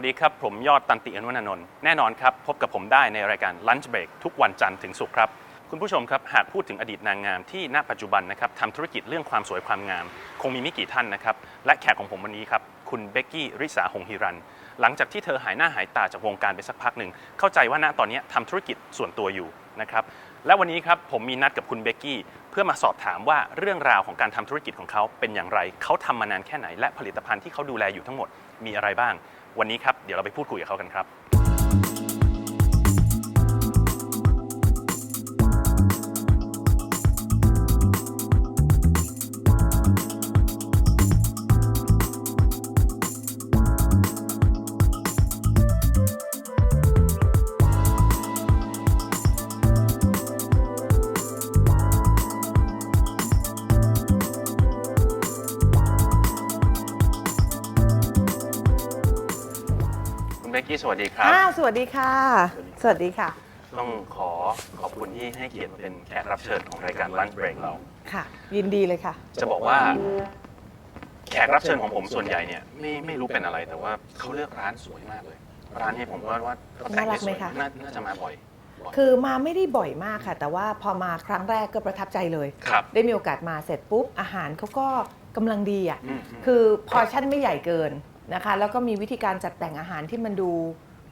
สวัสดีครับ ผมยอดตันติอนุวนนท์แน่นอนครับ พบกับผมได้ในรายการ Lunch Break ทุกวันจันทร์ถึงศุกร์ครับ คุณผู้ชมครับ หากพูดถึงอดีตนางงามที่ณปัจจุบันนะครับทำธุรกิจเรื่องความสวยความงาม คงมีไม่กี่ท่านนะครับ และแขกของผมวันนี้ครับ คุณเบกกี้ริษาหงฮิรัน หลังจากที่เธอหายหน้าหายตาจากวงการไปสักพักหนึ่ง เข้าใจว่าณตอนนี้ทำธุรกิจส่วนตัวอยู่นะครับและวันนี้ครับผมมีนัดกับคุณเบกกี้เพื่อมาสอบถามว่าเรื่องราวของการทำธุรกิจของเขาเป็นอย่างไร เขาทำมานานแค่ไหนและผลิตภัณฑ์ที่เขาดูแลอยู่ทั้งหมดมีอะไรบ้าง วันนี้ครับเดี๋ยวเราไปพูดคุยกับเขากันครับ วัสดีครับ อ่าสวัสดีค่ะ สวัสดีค่ะ ต้องขอขอบคุณที่ให้เกียรติมาเป็นแขกรับเชิญของรายการ Lunch Break เรา ค่ะ ยินดีเลยค่ะ จะบอกว่า แขกรับเชิญของผมส่วนใหญ่เนี่ยไม่ไม่รู้เป็นอะไรแต่ว่าเขาเลือกร้านสวยมากเลย ร้านนี้ผมว่าว่าเขาแต่งน่ารัได้กสไหมวยคะน่าน่าจะมาบ่อยบ่อยคือมาไม่ได้บ่อยมากค่ะ แต่ว่าพอมาครั้งแรกก็ประทับใจเลย ครับได้มีโอกาสมาเสร็จปุ๊บอาหารเขาก็กำลังดีอะ อืมอืม คือพอชั่นไม่ใหญ่เกิน นะคะแล้วก็มีวิธีการจัดแต่งอาหารที่มันดู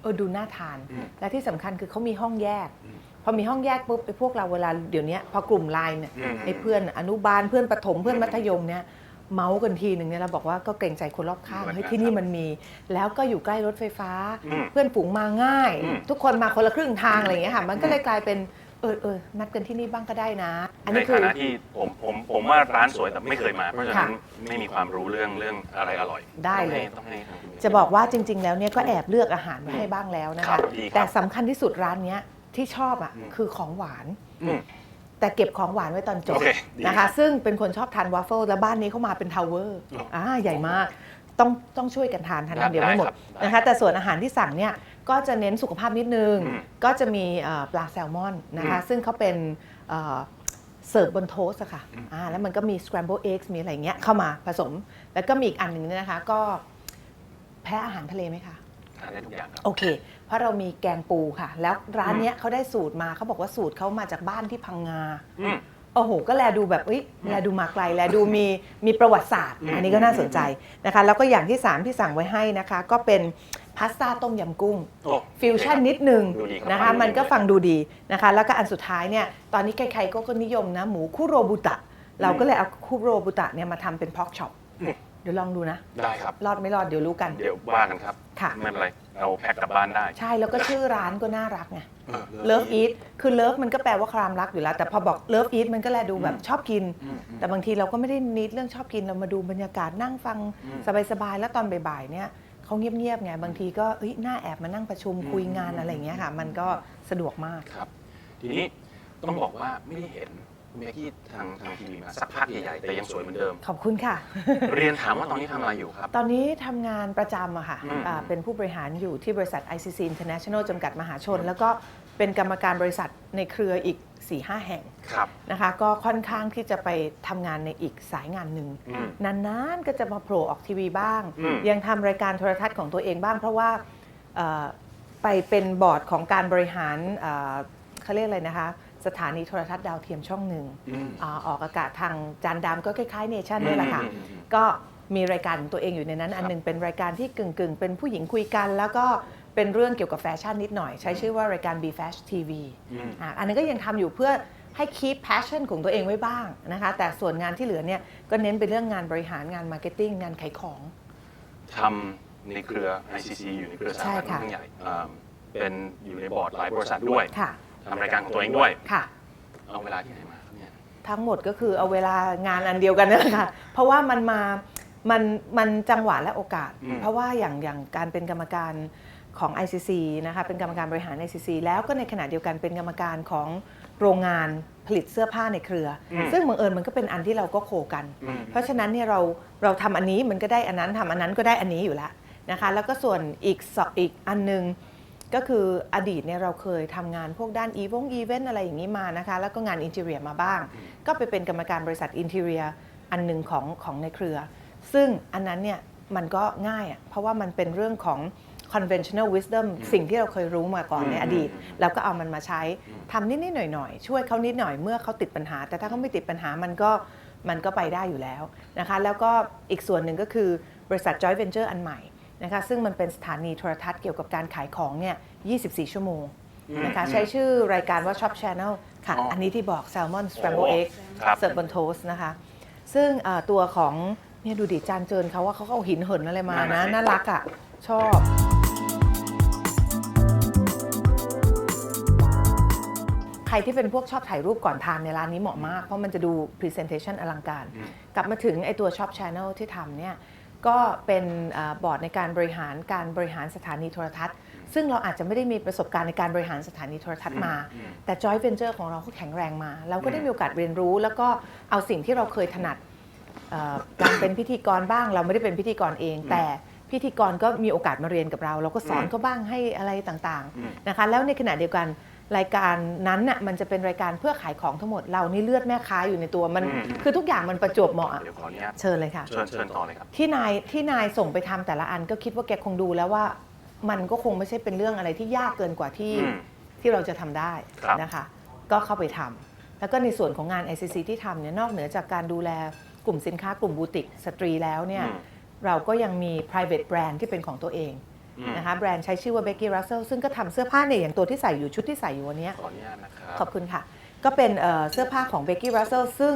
เออดูน่าทานอืมและที่สำคัญคือเขามีห้องแยกอืมพอมีห้องแยกปุ๊บไอ้พวกเราเวลาเดี๋ยวนี้พอกลุ่มไลน์เนี่ยอืมไอ้เพื่อนอนุบาลเพื่อนประถมเพื่อนมัธยมเนี่ยเมาส์กันทีหนึ่งเนี่ยเราบอกว่าก็เกรงใจคนรอบข้างเหมือนกันเฮ้ยที่นี่มันมี แล้วก็อยู่ใกล้รถไฟฟ้าอืมเพื่อนฝูงมาง่ายอืมทุกคนมาคนละครึ่งทางอะไรอย่างเงี้ยค่ะมันก็เลยกลายเป็น เออเออนัดกันที่นี่บ้างก็ได้นะ อันในนี้คืฐาอนะที่ผมผมผมว่าร้านสวยแต่ไม่เคยมา เพราะฉะนั้นค่ะไม่มีความรู้เรื่องเรื่องอะไรอร่อยได้เลย ต้องให้ต้องให้ทางคุณจะบอกว่าจริง ๆ แล้วเนี่ยก็แอบเลือกอาหารมาให้บ้างแล้วนะครัคะ บดีครับแต่สำคัญที่สุดร้านเนี้ยที่ชอบอะอืม คือของหวาน อืม แต่เก็บของหวานไว้ตอนจบโอเคดีนะคะ ซึ่งเป็นคนชอบทานวาฟเฟิลแล้วบ้านนี้เขามาเป็นทาวเวอร์อ๋ออ่อ่าใหญ่มาก ต้องต้องช่วยกันทานทานได้เดี๋ยวไม่หมดได้ครับนะคะ แต่ส่วนอาหารที่สั่งเนี่ย ก็จะเน้นสุขภาพนิดนึงอืมก็จะมีเอ่อปลาแซลมอนนะคะอืมซึ่งเขาเป็นเอ่อเสิร์ฟบนโทสต์อะค่ะอืมอ่าแล้วมันก็มี scramble eggs มีอะไรอย่างเงี้ยเข้ามาผสม แล้วก็มีอีกอันหนึ่งเนี่ยนะคะ ก็แพ้อาหารทะเลไหมคะทานได้ทุกอย่างครับ โอเค เพราะเรามีแกงปูค่ะ แล้วร้านเนี้ยเขาได้สูตรมาเขาบอกว่าสูตรเขามาจากบ้านที่พังงา อืม โอ้โห ก็แลดูแบบเอ้ยแลดูมาไกล แลดูมีมีประวัติศาสตร์ อืมอันนี้ก็น่าสนใจนะคะ แล้วก็อย่างที่ 3 ที่สั่งไว้ให้นะคะ ก็เป็น พาสต้าต้มยำกุ้ง โอ้ ฟิวชั่นนิดนึงดูดีครับนะคะฟังดูมันก็ดีฟังดูดีนะคะ แล้วก็อันสุดท้ายเนี่ยตอนนี้ใครๆก็ก็นิยมนะ หมูคุโรบุตะ เราก็เลยเอาคุโรบุตะเนี่ยมาทำเป็นพอกช็อปอืม เดี๋ยวลองดูนะ ได้ครับ รอดไม่รอดเดี๋ยวรู้กัน เดี๋ยวว่ากันครับ ค่ะ ไม่เป็นไร เราแพ็คกลับบ้านได้ ใช่แล้วก็ชื่อร้านก็น่ารักไง เออเลิฟอีทคือเลิฟมันก็แปลว่าความรักอยู่แล้ว แต่พอบอกเลิฟอีทมันก็แลดูแบบชอบกินอืมอืม แต่บางทีเราก็ไม่ได้นิดเรื่องชอบกินเรามาดูบรรยากาศนั่งฟังอืม สบายๆ แล้วตอนบ่ายๆเนี่ย เขาเงียบๆไงบางทีก็เอ้ยน่าแอบมานั่งประชุมอืมคุยงานอะไรอย่างเงี้ยค่ะ มันก็สะดวกมาก ครับ ทีนี้ต้องบอกว่าไม่ได้เห็นคุณ เบกกี้ทางทางทีวีมาสักพักใหญ่ๆแต่ยังสวยเหมือนเดิม ขอบคุณค่ะ เรียนถามว่าตอนนี้ทำอะไรอยู่ครับ ตอนนี้ทำงานประจำอะค่ะอืมอ่าเป็นผู้บริหารอยู่ที่บริษัท ICC International จำกัดมหาชน แล้วก็เป็นกรรมการบริษัทในเครืออีก 4-5 แห่งครับ นะคะ ก็ค่อนข้างที่จะไปทำงานในอีกสายงานหนึ่ง อืม นานๆ ก็จะมาโผล่ออกทีวีบ้าง อืม ยังทำรายการโทรทัศน์ของตัวเองบ้าง เพราะว่าเอ่อไปเป็นบอร์ดของการบริหารเอ่อเขาเรียกอะไรนะคะ สถานีโทรทัศน์ดาวเทียมช่องหนึ่งอืมอาออกอากาศทางจานดำก็คล้ายๆเนชั่นนี่แหละค่ะอืมอืมอืมก็มีรายการของตัวเองอยู่ในนั้น อันหนึงเป็นรายการที่กึ่งๆ เป็นผู้หญิงคุยกัน แล้วก็เป็นเรื่องเกี่ยวกับแฟชั่นนิดหน่อย ใช้ชื่อว่ารายการ B Fashion TV อืมอะอันนั้นก็ยังทำอยู่เพื่อให้ keep passion ของตัวเองไว้บ้างนะคะ แต่ส่วนงานที่เหลือเนี่ยก็เน้นเป็นเรื่องงานบริหารงาน marketing งานขายของ ทำในเครือ ICC อยู่ในเครือสาใช่ขาค่ะ ทั้งใหญ่อ่าเป็นอยู่ในบอร์ดหลายบริษัทด้วย ค่ะ ทำรายการของตัวเองด้วย ค่ะ เอาเวลาที่ไหนมาครับเนี่ยทั้งหมดก็คือเอาเวลางานอันเดียวกันนั่นแหละค่ะ เพราะว่ามันมา มันมันจังหวะและโอกาสอืมเพราะว่าอย่างอย่างการเป็นกรรมการของ ICC นะคะเป็นกรรมการบริหาร ICC แล้วก็ในขณะเดียวกันเป็นกรรมการของโรงงานผลิตเสื้อผ้าในเครืออม ซึ่งบังเอิญมันก็เป็นอันที่เราก็โคกัน อืม เพราะฉะนั้นเนี่ยเราเราทำอันนี้มันก็ได้อันนั้นทำอันนั้นก็ได้อันนี้อยู่แล้วนะคะ แล้วก็ส่วนอีกสอีกอันหนึง ก็คืออดีตเนี่ยเราเคยทำงานพวกด้านอีวงอีเวนต์อะไรอย่างนี้มานะคะ แล้วก็งานอินเท i รียมาบ้าง ก็ไปเป็นกรรมการบริษัทอินเท i รียอันหนึ่งของของในเครือ ซึ่งอันนั้นเนี่ยมันก็ง่ายอะเพราะว่ามันเป็นเรื่องของ conventional wisdom สิ่งที่เราเคยรู้มาก่อนในอดีต แล้วก็เอามันมาใช้ทำนิดๆหน่อยๆ ช่วยเขานิดหน่อยเมื่อเขาติดปัญหา แต่ถ้าเขาไม่ติดปัญหามันก็มันก็ไปได้อยู่แล้วนะคะ แล้วก็อีกส่วนหนึ่งก็คือบริษัท Joint Venture อันใหม่ นะคะซึ่งมันเป็นสถานีโทรทัศน์เกี่ยวกับการขายของเนี่ย 24 ชั่วโมงนะคะใช้ชื่อรายการว่า Shop Channel ค่ะอ๋ออัอันนี้ที่บอก Salmon Scramble Egg ครับเสิร์ฟบนโทสต์นะคะ ซึ่งเอ่อตัวของเนี่ยดูดิจานเจินเขาว่าเขาก็เอาหินเหินอะไรมานั่นะนน่ะสิน่ารักอะ ชอบ ใครที่เป็นพวกชอบถ่ายรูปก่อนทานในร้านนี้เหมาะมาก เพราะมันจะดู Presentation อลังการ กลับมาถึงไอตัว Shop Channel ที่ทำเนี่ย ก็เป็นเอ่อบอร์ดในการบริหารการบริหารสถานีโทรทัศน์ ซึ่งเราอาจจะไม่ได้มีประสบการณ์ในการบริหารสถานีโทรทัศน์มา แต่ Joint Venture ของเราเขาแข็งแรงมา เราก็ได้มีโอกาสเรียนรู้ แล้วก็เอาสิ่งที่เราเคยถนัดเอ่อการเป็นพิธีกรบ้าง เราไม่ได้เป็นพิธีกรเอง แต่พิธีกรก็มีโอกาสมาเรียนกับเรา เราก็สอนเขาบ้างให้อะไรต่างๆนะคะแล้วในขณะเดียวกัน รายการนั้นน่ะมันจะเป็นรายการเพื่อขายของทั้งหมดเรานี่เลือดแม่ค้าอยู่ในตัวมัน อืม คือทุกอย่างมันประจวบเหมาะอะเดี๋ยวขออนุญาตเชิญเลยค่ะ เชิญเชิญต่อเลยครับ ที่นายที่นายส่งไปทำแต่ละอันก็คิดว่าแกคงดูแล้วว่า มันก็คงไม่ใช่เป็นเรื่องอะไรที่ยากเกินกว่าที่อืมที่เราจะทำได้ครับ นะคะ ก็เข้าไปทำแล้วก็ในส่วนของงาน ICC ที่ทำเนี่ยนอกเหนือจากการดูแลกลุ่มสินค้ากลุ่มบูติกสตรีแล้วเนี่ย อืม เราก็ยังมี private brand ที่เป็นของตัวเองอืม นะคะแบรนด์ใช้ชื่อว่า Becky Russell ซึ่งก็ทำเสื้อผ้าเนี่ยอย่างตัวที่ใส่อยู่ชุดที่ใส่อยู่วันเนี้ยขออนุญาตนะครับขอบคุณค่ะ ก็เป็นเอ่อเสื้อผ้าของ Becky Russell ซึ่ง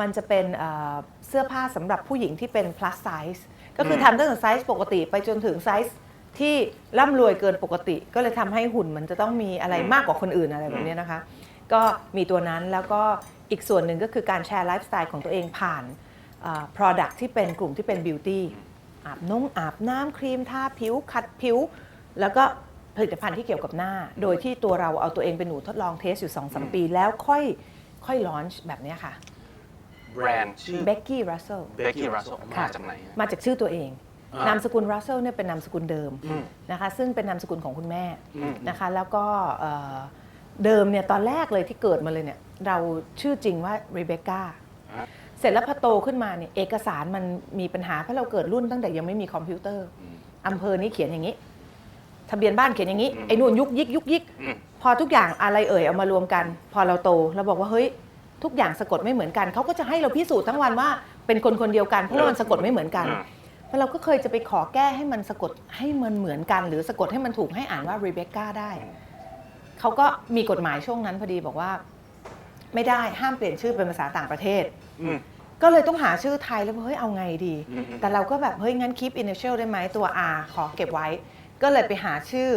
มันจะเป็นเอ่อเสื้อผ้าสำหรับผู้หญิงที่เป็น plus size ก็คือทำตั้งแต่ไซส์ปกติไปจนถึงไซส์ที่ร่ำรวยเกินปกติ ก็เลยทำให้หุ่นมันจะต้องมีอะไรมากกว่าคนอื่นอะไรแบบเนี้ยนะคะ ก็มีตัวนั้นแล้วก็อีกส่วนหนึ่งก็คือการแชร์ไลฟ์สไตล์ของตัวเองผ่านเอ่อ product ที่เป็นกลุ่มที่เป็น beauty อาบน้องอาบน้ำครีมทาผิวขัดผิว แล้วก็ผลิตภัณฑ์ที่เกี่ยวกับหน้า โดยที่ตัวเราเอาตัวเองเป็นหนูทดลองเทสอยู่2อสปี แล้วค่อยค่อยลอนช์แบบเนี้ยค่ะแบรนด์ชื่อ Becky Russell Becky Russell มาค่ะ จากไหนมาจากชื่อตัวเอง อ่านนามสกุล Russell เนี่ยเป็นนามสกุลเดิมอืมนะคะซึ่งเป็นนามสกุลของคุณแม่อืม นะคะแล้วก็เอ่อเดิมเนี่ยตอนแรกเลยที่เกิดมาเลยเนี่ยเราชื่อจริงว่า Rebecca อะ เสร็จแล้วพอโตขึ้นมาเนี่ยเอกสารมันมีปัญหาเพราะเราเกิดรุ่นตั้งแต่ยังไม่มีคอมพิวเตอร์อำเภอนี้เขียนอย่างนี้ ทะเบียนบ้านเขียนอย่างนี้อืมไอ้นู่นยุกยิกยุกยิกอืมพอทุกอย่างอะไรเอ่ยเอามารวมกัน พอเราโตเราบอกว่าเฮ้ยทุกอย่างสะกดไม่เหมือนกันเขาก็จะให้เราพิสูจน์ทั้งวันว่าเป็นคนคนเดียวกันเพราะว่ามันสะกดไม่เหมือนกันอืมเพราะเราก็เคยจะไปขอแก้ให้มันสะกดให้มันเหมือนกัน หรือสะกดให้มันถูกให้อ่านว่า Rebecca ได้เขาก็มีกฎหมายช่วงนั้นพอดีบอกว่า ไม่ได้ห้ามเปลี่ยนชื่อเป็นภาษาต่างประเทศ อืม ก็เลยต้องหาชื่อไทยแล้วบอกเฮ้ยเอาไงดีอืมอืม แต่เราก็แบบเฮ้ยงั้น keep initial ได้ไหมตัว R ขอเก็บไว้ ก็เลยไปหาชื่อ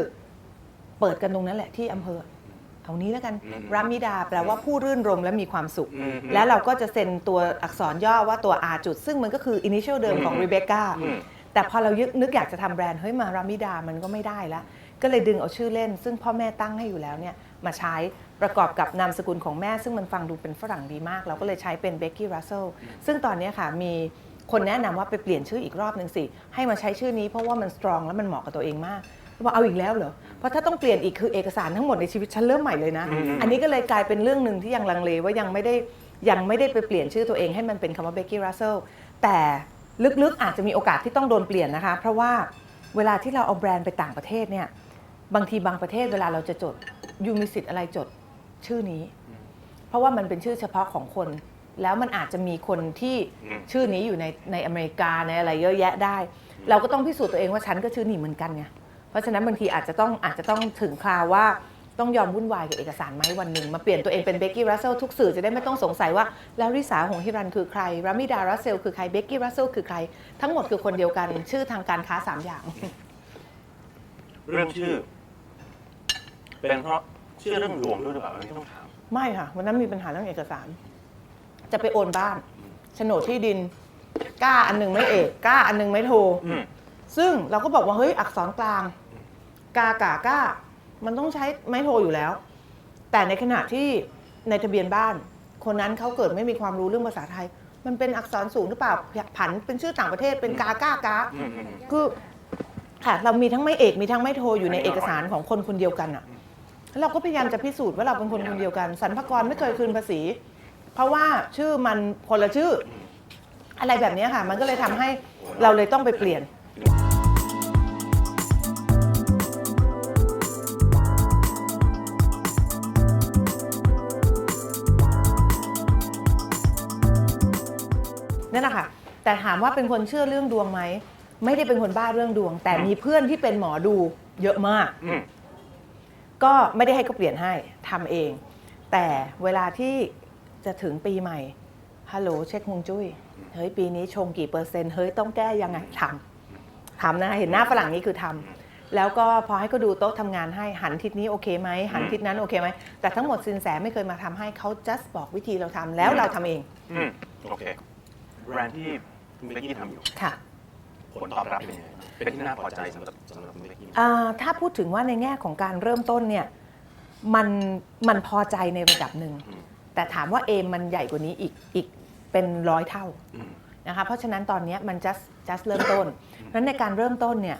เปิดกันตรงนั้นแหละที่อำเภอเอานี้แล้วกันรามิดาแปลว่าผู้รื่นรมและมีความสุข อืม และเราก็จะเซ็นตัวอักษรย่อว่าตัว R จุด ซึ่งมันก็คือ initial เดิมของอืม Rebecca อืม แต่พอเรายึกนึกอยากจะทำแบรนด์เฮ้ยมารามิดามันก็ไม่ได้แล้วก็เลยดึงเอาชื่อเล่น ซึ่งพ่อแม่ตั้งให้อยู่แล้วเนี่ย มาใช้ประกอบกับนามสกุลของแม่ ซึ่งมันฟังดูเป็นฝรั่งดีมาก เราก็เลยใช้เป็นเบกกี้รัสเซลซึ่งตอนเนี้ยค่ะมีคนแนะนำว่าไปเปลี่ยนชื่ออีกรอบหนึ่งสิ ให้มาใช้ชื่อนี้เพราะว่ามันสตรองและมันเหมาะกับตัวเองมากว่าเอาอีกแล้วเหรอ เพราะถ้าต้องเปลี่ยนอีกคือเอกสารทั้งหมดในชีวิตฉันเริ่มใหม่เลยนะ อันนี้ก็เลยกลายเป็นเรื่องหนึ่งที่ยังลังเลว่ายังไม่ได้ยังไม่ได้ไปเปลี่ยนชื่อตัวเองให้มันเป็นคำว่าเบกกี้รัสเซลแต่ลึกๆอาจจะมีโอกาสที่ต้องโดนเปลี่ยนนะคะ เพราะว่าเวลาที่เราเอาแบรนด์ไปต่างประเทศเนี่ยบางทีบางประเทศเวลาเราจะจด ยูมีสิทธิ์อะไรจดชื่อนี้ เพราะว่ามันเป็นชื่อเฉพาะของคน แล้วมันอาจจะมีคนที่อืมชื่อนี้อยู่ในในอเมริกาในอะไรเยอะแยะได้ เราก็ต้องพิสูจน์ตัวเองว่าฉันก็ชื่อนี้เหมือนกันไงเพราะฉะนั้นบางทีอาจจะต้องอาจจะต้องถึงคราวว่าต้องยอมวุ่นวายกับเอกสารไหมวันหนึ่ง มาเปลี่ยนตัวเองเป็นเบกกี้รัสเซลทุกสื่อจะได้ไม่ต้องสงสัยว่า แล้วริสาหงส์ฮิรันคือใคร รามิดารัสเซลคือใครเบกกี้รัสเซลคือใคร ทั้งหมดคือคนเดียวกันชื่อทางการค้าสามอย่าง เรื่องชื่อ เป็นเพราะเชื่อเรื่องดวงด้วยหรือเปล่าอันนี้ต้องถาม ไม่ค่ะวันนั้นมีปัญหาเรื่องเอกสาร จะไปโอนบ้านโฉนดที่ดินกล้าอันหนึงไม่เอกกล้าอันหนึงไม่โทรอืม ซึ่งเราก็บอกว่าเฮ้ยอักษรกลาง กากาก้า มันต้องใช้ไม้โทรอยู่แล้ว แต่ในขณะที่ในทะเบียนบ้าน คนนั้นเขาเกิดไม่มีความรู้เรื่องภาษาไทย มันเป็นอักษรสูงหรือเปล่าผันเป็นชื่อต่างประเทศเป็นกาก้ากา อืมอืม คือค่ะเรามีทั้งไม่เอกมีทั้งไม่โทรอยู่ในเอกสารของคนคนเดียวกันอะ เราก็พยายามจะพิสูจน์ว่าเราเป็นคนคนเดียวกันสรรพากรไม่เคยคืนภาษี เพราะว่าชื่อมันคนละชื่อ อะไรแบบนี้ค่ะ มันก็เลยทำให้เราเลยต้องไปเปลี่ยน นั่นแหละค่ะ แต่ถามว่าเป็นคนเชื่อเรื่องดวงไหม ไม่ได้เป็นคนบ้าเรื่องดวง แต่มีเพื่อนที่เป็นหมอดูเยอะมาก ก็ไม่ได้ให้เขาเปลี่ยนให้ทำเอง แต่เวลาที่จะถึงปีใหม่ ฮัลโหลเช็คฮวงจุ้ย เฮ้ย ปีนี้ชงกี่เปอร์เซ็นต์ เฮ้ย ต้องแก้ยังไงทำทำนะคะเห็นหน้าฝรั่งนี้คือทำแล้วก็พอให้เขาดูโต๊ะทำงานให้หันทิศนี้โอเคไหมหันทิศนั้นโอเคไหมแต่ทั้งหมดสินแสไม่เคยมาทำให้เขา just บอกวิธีเราทำแล้วเราทำเอง อืม โอเคแบรนด์ที่คุณเบกกี้ทำอยู่ ค่ะ ผลตอบรับเป็นยังไงบ้างเป็นที่น่าพอใจสำหรับสำหรับคุณเบกกี้อ่าถ้าพูดถึงว่าในแง่ของการเริ่มต้นเนี่ยมันมันพอใจในระดับหนึ่ง อืม แต่ถามว่าเอมมันใหญ่กว่านี้อีกอีกเป็นร้อยเท่าอืม นะคะเพราะฉะนั้นตอนเนี้ยมัน just just เริ่มต้นเพราะฉะนั้นในการเริ่มต้นเนี่ย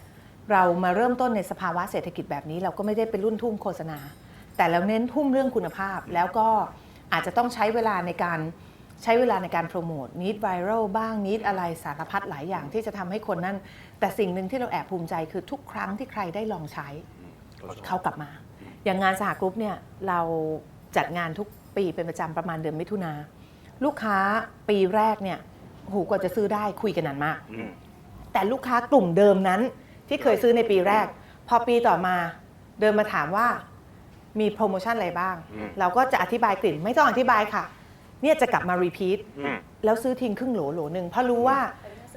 เรามาเริ่มต้นในสภาวะเศรษฐกิจแบบนี้ เราก็ไม่ได้เป็นรุ่นทุ่มโฆษณา แต่เราเน้นทุ่มเรื่องคุณภาพแล้วก็อาจจะต้องใช้เวลาในการ ใช้เวลาในการโปรโมทนิดไวรัลบ้างนิดอะไรสารพัดหลายอย่างที่จะทำให้คนนั้นแต่สิ่งหนึ่งที่เราแอบภูมิใจคือทุกครั้งที่ใครได้ลองใช้ เขากลับมา อย่างงานสหกรุ๊ปเนี่ยเราจัดงานทุกปีเป็นประจำประมาณเดือนมิถุนา ลูกค้าปีแรกเนี่ยโอ้โหูกว่าจะซื้อได้คุยกันนานมากอืมแต่ลูกค้ากลุ่มเดิมนั้นที่เคยซื้อในปีแรก พอปีต่อมาเดินมาถามว่ามีโปรโมชั่นอะไรบ้างอืมเราก็จะอธิบายกลิ่นไม่ต้องอธิบายค่ะ เนี่ยจะกลับมารีพีทอืม แล้วซื้อทิ้งครึ่งโหลโหลหนึ่งเพราะรู้ว่า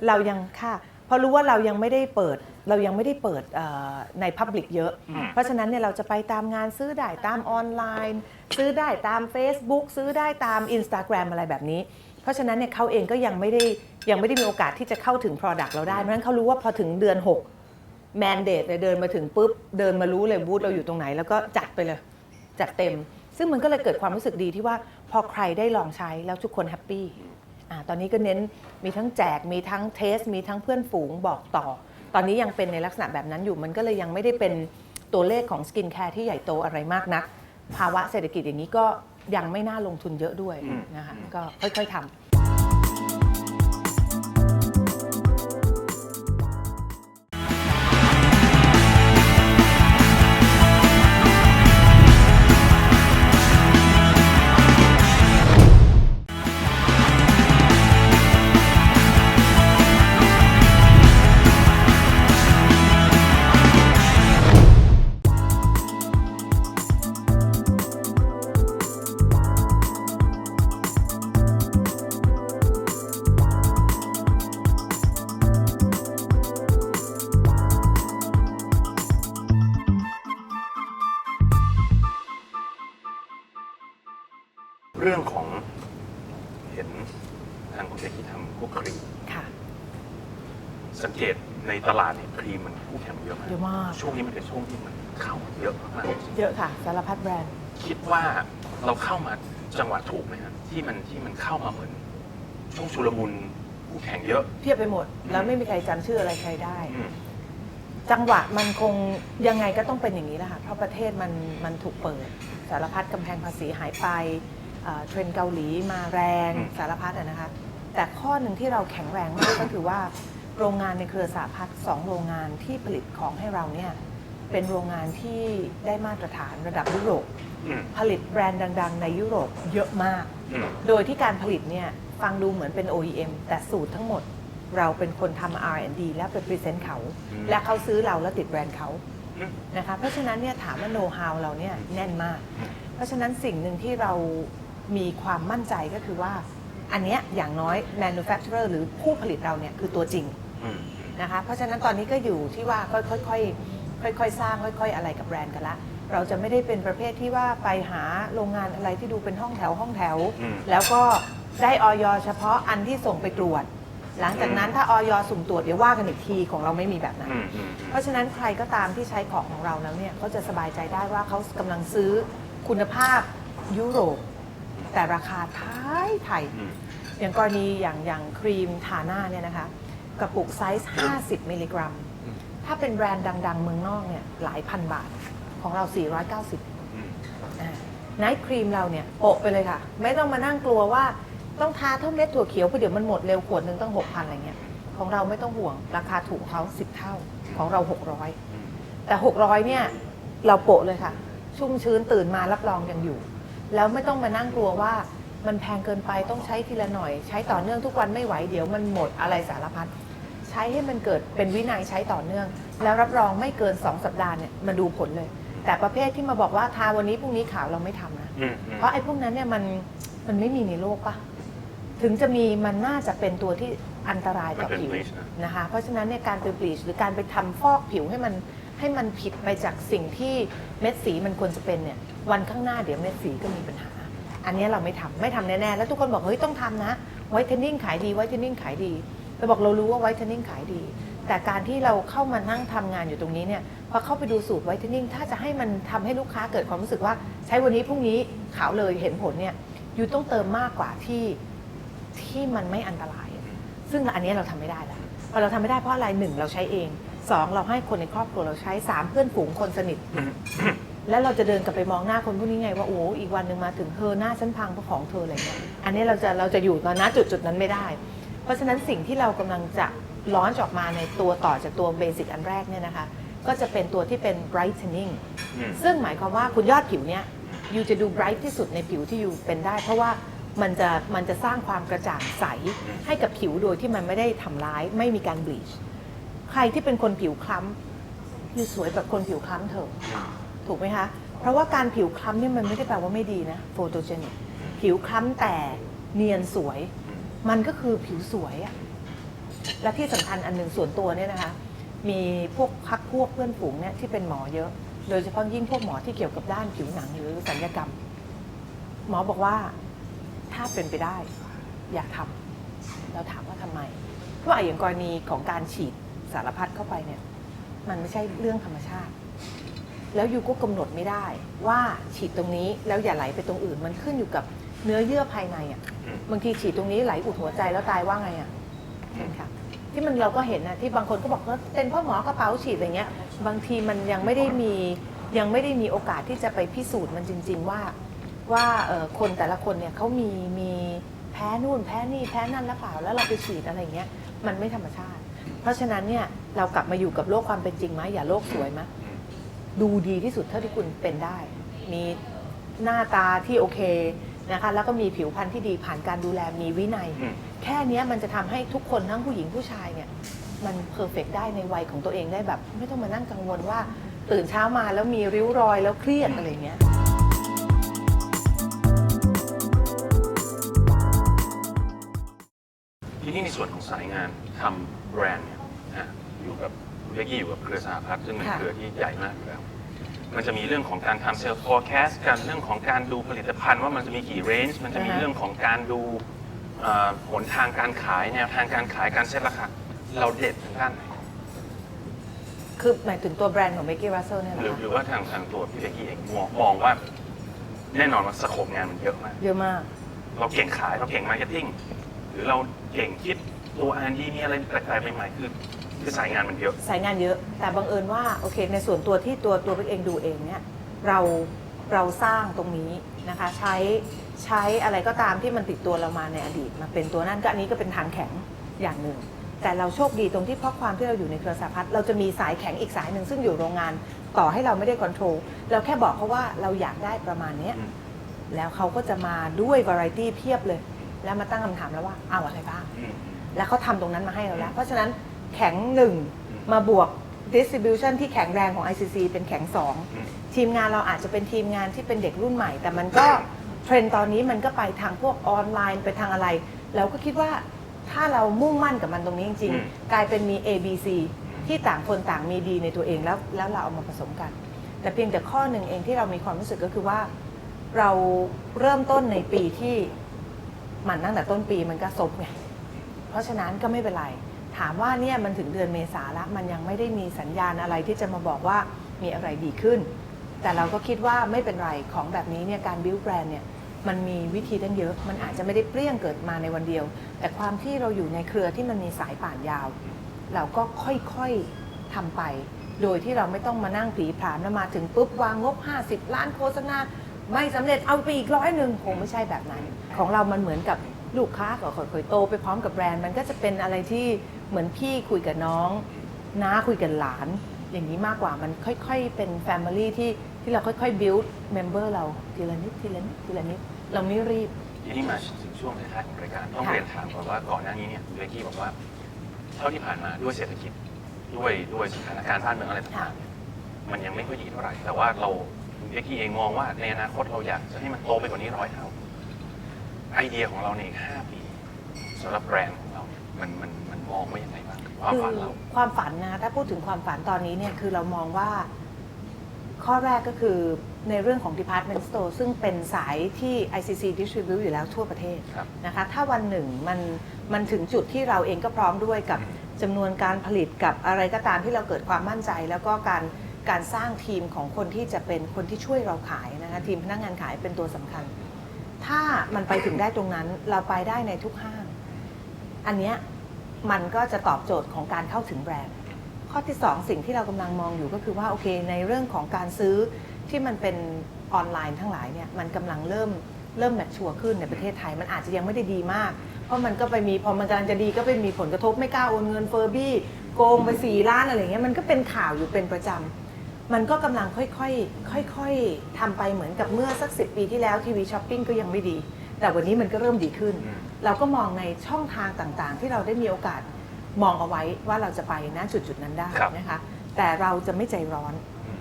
เรายังค่ะเพราะรู้ว่าเรายังไม่ได้เปิดเรายังไม่ได้เปิดเอ่อในพับลิกเยอะ อืม เพราะฉะนั้นเนี่ยเราจะไปตามงานซื้อได้ตามออนไลน์ ซื้อได้ตาม Facebook ซื้อได้ตาม Instagram อะไรแบบนี้ เพราะฉะนั้นเนี่ยเขาเองก็ยังไม่ได้ยังไม่ได้มีโอกาสที่จะเข้าถึง Product เราได้เพราะฉะนั้นเขารู้ว่าพอถึงเดือน6แมนเดตเลยเดินมาถึงปุ๊บ เดินมารู้เลยบูธเราอยู่ตรงไหน แล้วก็จัดไปเลย จัดเต็ม ซึ่งมันก็เลยเกิดความรู้สึกดีที่ว่าพอใครได้ลองใช้แล้วทุกคนแฮปปี้อ่าตอนนี้ก็เน้นมีทั้งแจกมีทั้งเทส มีทั้งเพื่อนฝูงบอกต่อ ตอนนี้ยังเป็นในลักษณะแบบนั้นอยู่มันก็เลยยังไม่ได้เป็นตัวเลขของสกินแคร์ที่ใหญ่โตอะไรมากนัก ภาวะเศรษฐกิจอย่างนี้ก็ยังไม่น่าลงทุนเยอะด้วยอืมนะคะก็ค่อยๆทำ เยอะมากเยอะมาก ช่วงนี้มันเป็นช่วงที่มันเข้าเยอะมากเยอะค่ะ สารพัดแบรนด์ คิดว่าเราเข้ามาจังหวะถูกไหมครับที่มันที่มันเข้ามาเหมือน ช่วงชุลมุนคู่แข่งเยอะ เพียบไปหมด แล้วไม่มีใครจำชื่ออะไรใครได้ อืมจังหวะมันคงยังไงก็ต้องเป็นอย่างนี้แหละค่ะ เพราะประเทศมันมันถูกเปิด สารพัดกำแพงภาษีหายไปเอ่อเทรนด์เกาหลีมาแรงอืมสารพัดอะนะคะ แต่ข้อหนึ่งที่เราแข็งแรงมากก็คือว่า โรงงานในเครือสาพัฒน์สองโรงงานที่ผลิตของให้เราเนี่ยเป็นโรงงานที่ได้มาตรฐานระดับยุโรป อืมผลิตแบรนด์ดัง ๆ ในยุโรปเยอะมาก อืมโดยที่การผลิตเนี่ยฟังดูเหมือนเป็น OEM แต่สูตรทั้งหมด เราเป็นคนทำ R&D และไปพรีเซนต์เขาอืมและเขาซื้อเราแล้วติดแบรนด์เขา อืม นะคะเพราะฉะนั้นเนี่ยถามว่าโน้ตฮาวเราเนี่ยแน่นมาก เพราะฉะนั้นสิ่งหนึ่งที่เรามีความมั่นใจก็คือว่า อันเนี้ยอย่างน้อย manufacturer หรือผู้ผลิตเราเนี่ยคือตัวจริงอืมนะคะเพราะฉะนั้นตอนนี้ก็อยู่ที่ว่าก็ค่อยๆค่อยๆสร้างค่อย ๆ อะไรกับแบรนด์กันละ เราจะไม่ได้เป็นประเภทที่ว่าไปหาโรงงานอะไรที่ดูเป็นห้องแถวห้องแถว อืม แล้วก็ได้ออยเฉพาะอันที่ส่งไปตรวจ หลังจากนั้นถ้าออยสุ่มตรวจเดี๋ยวว่ากันอีกทีของเราไม่มีแบบนั้น อืมอืมเพราะฉะนั้นใครก็ตามที่ใช้ของของเราแล้วเนี่ยเขาจะสบายใจได้ว่าเขากำลังซื้อคุณภาพยุโรป แต่ราคาไทยไทย อืม อย่างกรณีอย่างอย่างครีมทาหน้าเนี่ยนะคะกระปุกไซส์ 50 มิลลิกรัม อืม ถ้าเป็นแบรนด์ดัง ๆ เมืองนอกเนี่ยหลายพันบาทของเรา 490 อืม ไนท์ครีมเราเนี่ยโปะไปเลยค่ะ ไม่ต้องมานั่งกลัวว่าต้องทาเท่าเม็ดถั่วเขียวเพราะเดี๋ยวมันหมดเร็วขวดหนึ่งต้อง6,000อะไรเงี้ยของเราไม่ต้องห่วงราคาถูกกว่าเขา10เท่าของเรา 600 แต่ 600เนี่ยเราโปะเลยค่ะ ชุ่มชื้นตื่นมารับรองยังอยู่ แล้วไม่ต้องมานั่งกลัวว่ามันแพงเกินไปต้องใช้ทีละหน่อย ใช้ต่อเนื่องทุกวันไม่ไหวเดี๋ยวมันหมดอะไรสารพัดใช้ให้มันเกิดเป็นวินัยใช้ต่อเนื่อง แล้วรับรองไม่เกิน 2 สัปดาห์เนี่ยมาดูผลเลย แต่ประเภทที่มาบอกว่าทาวันนี้พรุ่งนี้ขาวเราไม่ทำนะอืมอืมเพราะไอ้พวกนั้นเนี่ยมันมันไม่มีในโลกปะถึงจะมีมันน่าจะเป็นตัวที่อันตรายต่อมันเป็นผิว bleach นะ นะคะเพราะฉะนั้นเนี่ยการไปบลีชหรือการไปทำฟอกผิวให้มัน ให้มันผิดไปจากสิ่งที่เม็ดสีมันควรจะเป็นเนี่ยวันข้างหน้าเดี๋ยวเม็ดสีก็มีปัญหา อันนี้เราไม่ทำไม่ทำแน่ๆแล้วทุกคนบอกเฮ้ยต้องทำนะไวท์เทนนิ่งขายดีไวท์เทนนิ่งขายดีเราบอกเรารู้ว่าไวท์เทนนิ่งขายดี แต่การที่เราเข้ามานั่งทำงานอยู่ตรงนี้เนี่ยพอเข้าไปดูสูตรไวท์เทนนิ่งถ้าจะให้มันทำให้ลูกค้าเกิดความรู้สึกว่า ใช้วันนี้พรุ่งนี้ขาวเลยเห็นผลเนี่ยอยู่ต้องเติมมากกว่าที่ที่มันไม่อันตราย ซึ่งอันนี้เราทำไม่ได้แล้วพอเราทำไม่ได้เพราะอะไรหนึ่งเราใช้เอง สองเราให้คนในครอบครัวเราใช้สามเพื่อนฝูงคนสนิท แล้วเราจะเดินกลับไปมองหน้าคนพวกนี้ไงว่าโอ้โหอีกวันหนึ่งมาถึงเธอหน้าฉันพังเพราะของเธออะไรเงี้ยอันนี้เราจะเราจะอยู่ตอนนั้นจุดจุดนั้นไม่ได้ เพราะฉะนั้นสิ่งที่เรากำลังจะล้อนออกมาในตัวต่อจากตัวเบสิกอันแรกเนี่ยนะคะ ก็จะเป็นตัวที่เป็น brightening อืมซึ่งหมายความว่าคุณยอดผิวเนี่ยยูจะดู bright ที่สุดในผิวที่ยูเป็นได้ เพราะว่ามันจะมันจะสร้างความกระจ่างใสให้กับผิวโดยที่มันไม่ได้ทำร้ายไม่มีการ bleach ใครที่เป็นคนผิวคล้ำยูสวยแบบคนผิวคล้ำเถอะถูกไหมคะ เพราะว่าการผิวคล้ำเนี่ยมันไม่ได้แปลว่าไม่ดีนะโฟโตเจนิกผิวคล้ำแต่เนียนสวย มันก็คือผิวสวยอะและที่สำคัญอันหนึ่งส่วนตัวเนี่ยนะคะ มีพวกพักพวกเพื่อนฝูงเนี่ยที่เป็นหมอเยอะ โดยเฉพาะยิ่งพวกหมอที่เกี่ยวกับด้านผิวหนังหรือสัญญกรรม หมอบอกว่าถ้าเป็นไปได้ อยากทำเราถามว่าทำไมเพราะว่าอย่างกรณีของการฉีด สารพัดเข้าไปเนี่ย มันไม่ใช่เรื่องธรรมชาติ แล้วยูก็กำหนดไม่ได้ ว่าฉีดตรงนี้แล้วอย่าไหลไปตรงอื่น มันขึ้นอยู่กับเนื้อเยื่อภายในอะอืมบางทีฉีดตรงนี้ไหลอุดหัวใจแล้วตายว่าไงอะค่ะที่มันเราก็เห็นนะที่บางคนก็บอกว่าเป็นเพ่อหมอกระเป๋าฉีดอะไรเงี้ย บางทีมันยังไม่ได้มียังไม่ได้มีโอกาสที่จะไปพิสูจน์มันจริง ๆ ว่าว่าเอ่อคนแต่ละคนเนี่ยเขามีมีแพ้นู่นแพ้นี่แพ้นั่นหรือเปล่าแล้วเราไปฉีดอะไรเงี้ยมันไม่ธรรมชาติ เพราะฉะนั้นเนี่ยเรากลับมาอยู่กับโลกความเป็นจริงไหมอย่าโลกสวยไหมดูดีที่สุดเท่าที่คุณเป็นได้ มีหน้าตาที่โอเคนะคะแล้วก็มีผิวพรรณที่ดีผ่านการดูแลมีวินัยอืมแค่เนี้ยมันจะทำให้ทุกคนทั้งผู้หญิงผู้ชายเนี่ยมันเพอร์เฟกได้ในวัยของตัวเองได้แบบ ไม่ต้องมานั่งกังวลว่า ตื่นเช้ามาแล้วมีริ้วรอยแล้วเครียดอะไรเงี้ยทีนี้ในส่วนของสายงานทำแบรนด์เนี่ยนะอยู่ กับเบกกี้อยู่กับเครือสหพัฒน์ซึ่งเป็นค่ะ เครือที่ใหญ่มากอยู่แล้ว มันจะมีเรื่องของการทำ sales forecast การเรื่องของการดูผลิตภัณฑ์ว่ามันจะมีกี่ range มันจะมีอ่าฮะ เรื่องของการดูเอ่อหนทางการขายแนวทางการขายการเซ็ตราคาเราเด็ดทางด้านไหนคือหมายถึงตัวแบรนด์ของเบกกี้รัสเซลเนี่ยหรือนะหรือว่าทางทางตัวพี่เบกกี้เองมองมองว่า แน่นอนว่าสโคปงานมันเยอะมาก เยอะมาก เราเก่งขายเราเก่งมาร์เก็ตติ้งหรือเราเก่งคิดตัว R&D มีอะไรแปลกๆใหม่ๆคือ คือสายงานมันเยอะ สายงานเยอะ แต่บังเอิญว่าโอเค ในส่วนตัวที่ตัวตัวเบกเองดูเองเนี่ยเราเราสร้างตรงนี้นะคะใช้ใช้อะไรก็ตามที่มันติดตัวเรามาในอดีตมาเป็นตัวนั้นก็อันนี้ก็เป็นทางแข็งอย่างหนึ่ง แต่เราโชคดีตรงที่เพราะความที่เราอยู่ในเครือสาพัฒน์เราจะมีสายแข็งอีกสายหนึ่งซึ่งอยู่โรงงานต่อให้เราไม่ได้คอนโทรลเราแค่บอกเขาว่าเราอยากได้ประมาณเนี้ยอืมแล้วเขาก็จะมาด้วยวาไรตี้เพียบเลย แล้วมาตั้งคำถามแล้วว่าเอาอะไรบ้างอืมแล้วเขาทำตรงนั้นมาให้เราแล้ว เพราะฉะนั้น แข็งหนึ่งอืมมาบวก distribution ที่แข็งแรงของ ICC เป็นแข็งสองอืมทีมงานเราอาจจะเป็นทีมงานที่เป็นเด็กรุ่นใหม่ แต่มันก็เทรนด์ตอนนี้มันก็ไปทางพวกออนไลน์ไปทางอะไร เราก็คิดว่าถ้าเรามุ่งมั่นกับมันตรงนี้จริงอืมๆกลายเป็นมี A B C ที่ต่างคนต่างมีดีในตัวเองแล้วแล้วเราเอามาผสมกัน แต่เพียงแต่ข้อหนึ่งเองที่เรามีความรู้สึกก็คือว่า เราเริ่มต้นในปีที่มันตั้งแต่ต้นปีมันก็ซบไงเพราะฉะนั้นก็ไม่เป็นไร ถามว่าเนี่ยมันถึงเดือนเมษาแล้วมันยังไม่ได้มีสัญญาณอะไรที่จะมาบอกว่ามีอะไรดีขึ้น แต่เราก็คิดว่าไม่เป็นไรของแบบนี้เนี่ยการ build brand เนี่ยมันมีวิธีตั้งเยอะ มันอาจจะไม่ได้เปรี้ยงเกิดมาในวันเดียว แต่ความที่เราอยู่ในเครือที่มันมีสายป่านยาว เราก็ค่อยๆทำไป โดยที่เราไม่ต้องมานั่งผีผามแล้วมาถึงปุ๊บวางงบ 50 ล้านโฆษณาไม่สำเร็จเอาไปอีกร้อยหนึ่งคงไม่ใช่แบบนั้น ของเรามันเหมือนกับ ลูกค้าก็ค่อยๆโตไปพร้อมกับแบรนด์ มันก็จะเป็นอะไรที่เหมือนพี่คุยกับน้องน้าคุยกับหลาน อย่างนี้มากกว่ามันค่อยๆ เป็น Family ที่ที่เราค่อยๆ build member เราทีละนิดทีละนิดทีละนิดเราไม่รีบ ทีนี้มาถึงช่วงท้ายๆของรายการต้องค่ะ เรียนถามก่อนว่าก่อนหน้านี้เนี่ยเบกกี้บอกว่า เท่าที่ผ่านมาด้วยเศรษฐกิจด้วยด้วยสถานการณ์บ้านเมืองอะไรต่างๆเนี่ยมันยังไม่ค่อยดีเท่าไหร่แต่ว่าเราเบกกี้เองมองว่าในอนาคตเราอยากจะให้มันโตไปกว่านี้ร้อยเท่า ไอเดียของเราในอีกห้าปีสำหรับแบรนด์ของเราเนี่ยมันมันมันมองไว้ยังไงบ้างความฝันเราคือความฝันนะถ้าพูดถึงความฝันตอนนี้เนี่ยคือเรามองว่า ข้อแรกก็คือในเรื่องของ Department Store ซึ่งเป็นสายที่ ICC distribute อยู่แล้วทั่วประเทศครับ นะคะถ้าวันหนึ่งมันมันถึงจุดที่เราเองก็พร้อมด้วยกับอืมจำนวนการผลิตกับอะไรก็ตามที่เราเกิดความมั่นใจ แล้วก็การการสร้างทีมของคนที่จะเป็นคนที่ช่วยเราขายนะคะทีมพนักงานขายเป็นตัวสำคัญ ถ้ามันไปถึงได้ตรงนั้นเราไปได้ในทุกห้าง อันเนี้ยมันก็จะตอบโจทย์ของการเข้าถึงแบรนด์ ข้อที่ 2 สิ่งที่เรากำลังมองอยู่ก็คือว่าโอเค ในเรื่องของการซื้อที่มันเป็นออนไลน์ทั้งหลายเนี่ยมันกำลังเริ่มเริ่มแมทชัวร์ขึ้นในประเทศไทย มันอาจจะยังไม่ได้ดีมาก เพราะมันก็ไปมีพอมันกำลังจะดีก็ไปมีผลกระทบไม่กล้าโอนเงินเฟอร์บี้โกงไปสี่ล้านอะไรเงี้ยมันก็เป็นข่าวอยู่เป็นประจำ มันก็กำลังค่อยๆค่อยๆทำไปเหมือนกับเมื่อสักสิปีที่แล้วทีวีช้อปปิ้งก็ยังไม่ดี แต่วันนี้มันก็เริ่มดีขึ้น อืม เราก็มองในช่องทางต่างๆ ที่เราได้มีโอกาสมองเอาไว้ว่าเราจะไปณจุดจุดๆนั้นได้ครับ นะคะ แต่เราจะไม่ใจร้อนอืม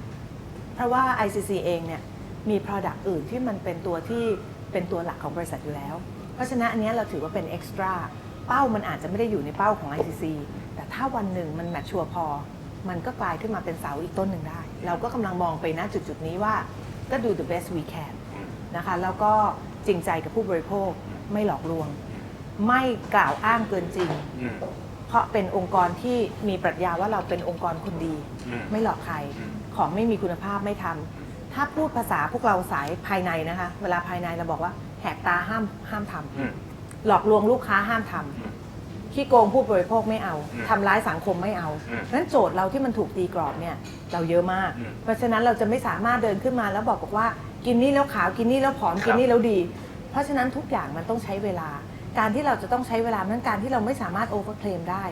เพราะว่า ICC เองเนี่ยมี Product อื่นที่มันเป็นตัวที่เป็นตัวหลักของบริษัทอยู่แล้ว เพราะฉะนั้นอันเนี้ยเราถือว่าเป็น Extra เป้ามันอาจจะไม่ได้อยู่ในเป้าของ ICC แต่ถ้าวันหนึ่งมันแมทชัวร์พอ มันก็กลายขึ้นมาเป็นเสาอีกต้นหนึ่งได้ เราก็กำลังมองไปณจุดจุดๆนี้ว่าก็ดู the best we can นะคะแล้วก็จริงใจกับผู้บริโภคไม่หลอกลวง ไม่กล่าวอ้างเกินจริง เพราะเป็นองค์กรที่มีปรัชญาว่าเราเป็นองค์กรคนดี ไม่หลอกใครของไม่มีคุณภาพไม่ทำถ้าพูดภาษาพวกเราสายภายในนะคะ เวลาภายในเราบอกว่าแหกตาห้ามห้ามทำหลอกลวงลูกค้าห้ามทำอืม ขี้โกงผู้บริโภคไม่เอาอืมทำร้ายสังคมไม่เอาอืมนั้นโจทย์เราที่มันถูกตีกรอบเนี่ยเราเยอะมาก อืมเพราะฉะนั้นเราจะไม่สามารถเดินขึ้นมาแล้วบอกบอกว่า กินนี่แล้วขาวกินนี่แล้วผอมครับ กินนี่แล้วดี เพราะฉะนั้นทุกอย่างมันต้องใช้เวลา การที่เราจะต้องใช้เวลานั้นการที่เราไม่สามารถโอเวอร์เคลมได้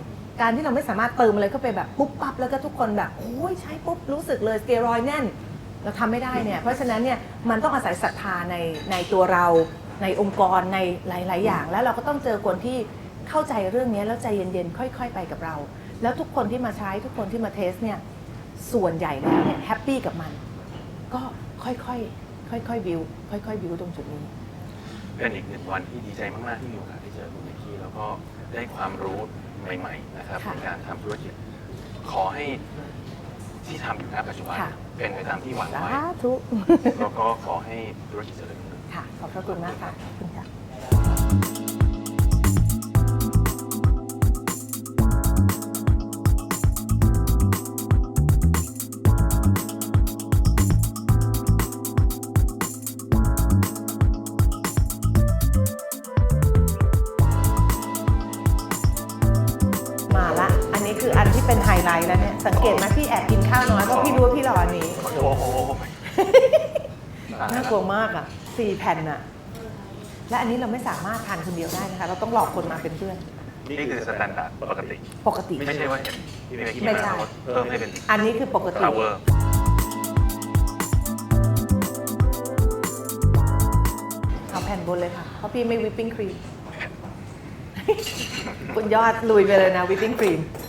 การที่เราไม่สามารถเติมอะไรเข้าไปแบบปุ๊บปั๊บแล้วก็ทุกคนแบบโอ้ยใช้ปุ๊บรู้สึกเลยสเตียรอยด์แน่น เราทำไม่ได้เนี่ยเพราะฉะนั้นเนี่ยมันต้องอาศัยศรัทธาในในตัวเรา ในองค์กรในหลาย ๆ อย่าง แล้วเราก็ต้องเจอคนที่ เข้าใจเรื่องนี้แล้วใจเย็นๆ ค่อย ๆ ไปกับเรา แล้วทุกคนที่มาใช้ทุกคนที่มาเทสเนี่ยส่วนใหญ่แล้วเนี่ยแฮปปี้กับมัน ก็ค่อยๆค่อยๆบิวค่อยๆบิวตรงจุดนี้ เป็นอีกหนึ่งวันที่ดีใจมากๆที่มีโอกาสได้เจอคุณเบกกี้แล้วก็ได้ความรู้ใหม่ ๆ นะครับค่ะในการทำธุรกิจ ขอให้ที่ทำอยู่ณปัจจุบันค่ะ เป็นไปตามที่หวังสาไว้ ธุแล้วก็ขอให้ธุรกิจเจริญรุ่งเรือง ค่ะ ขอบพระคุณมากค่ะขอบคุณค่ะ สังเกตไหมพี่แอบกินข้าวน้อยเพราะพี่รู้ว่าพี่รออันนี้ โอ้โหน่ากลัวมากอะสี่แผ่นอะ และอันนี้เราไม่สามารถทานคนเดียวได้นะคะ เราต้องหลอกคนมาเป็นเพื่อน นี่คือสแตนดาร์ดปกติ ปกติ ไม่ใช่ว่าเห็นพี่เบกกี้ไม่มาใช่แล้วเพิ่มให้เป็นอันนี้คือปกติ power เอาแผ่นบนเลยค่ะ เพราะพี่ไม่วิปปิ้งครีมคุณยอดลุยไปเลยนะวิปปิ้งครีมหรือว่า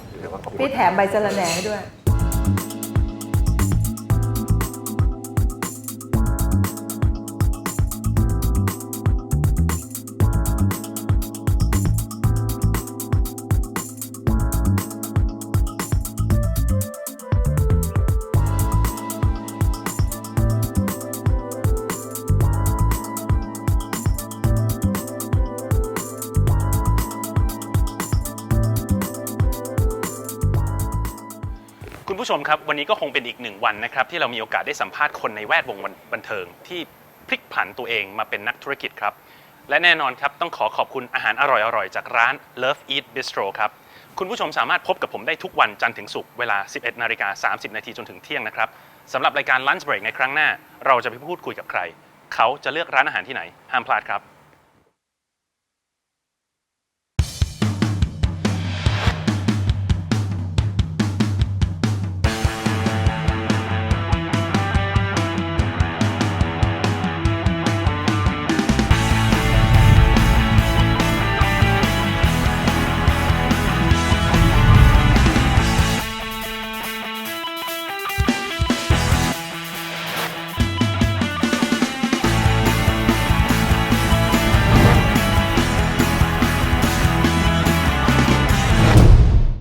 พี่แถมใบสะระแหน่ให้ด้วย ผู้ชมครับ วันนี้ก็คงเป็นอีกหนึ่งวันนะครับที่เรามีโอกาสได้สัมภาษณ์คนในแวดวงบันเทิง ที่พลิกผันตัวเองมาเป็นนักธุรกิจครับ และแน่นอนครับต้องขอขอบคุณอาหารอร่อยๆ จากร้าน Love Eat Bistro ครับคุณผู้ชมสามารถพบกับผมได้ทุกวันจันทร์ถึงศุกร์เวลา 11 นาฬิกา 30 นาทีจนถึงเที่ยงนะครับสำหรับรายการ Lunch Break ในครั้งหน้า เราจะไปพูดคุยกับใคร เขาจะเลือกร้านอาหารที่ไหน ห้ามพลาดครับ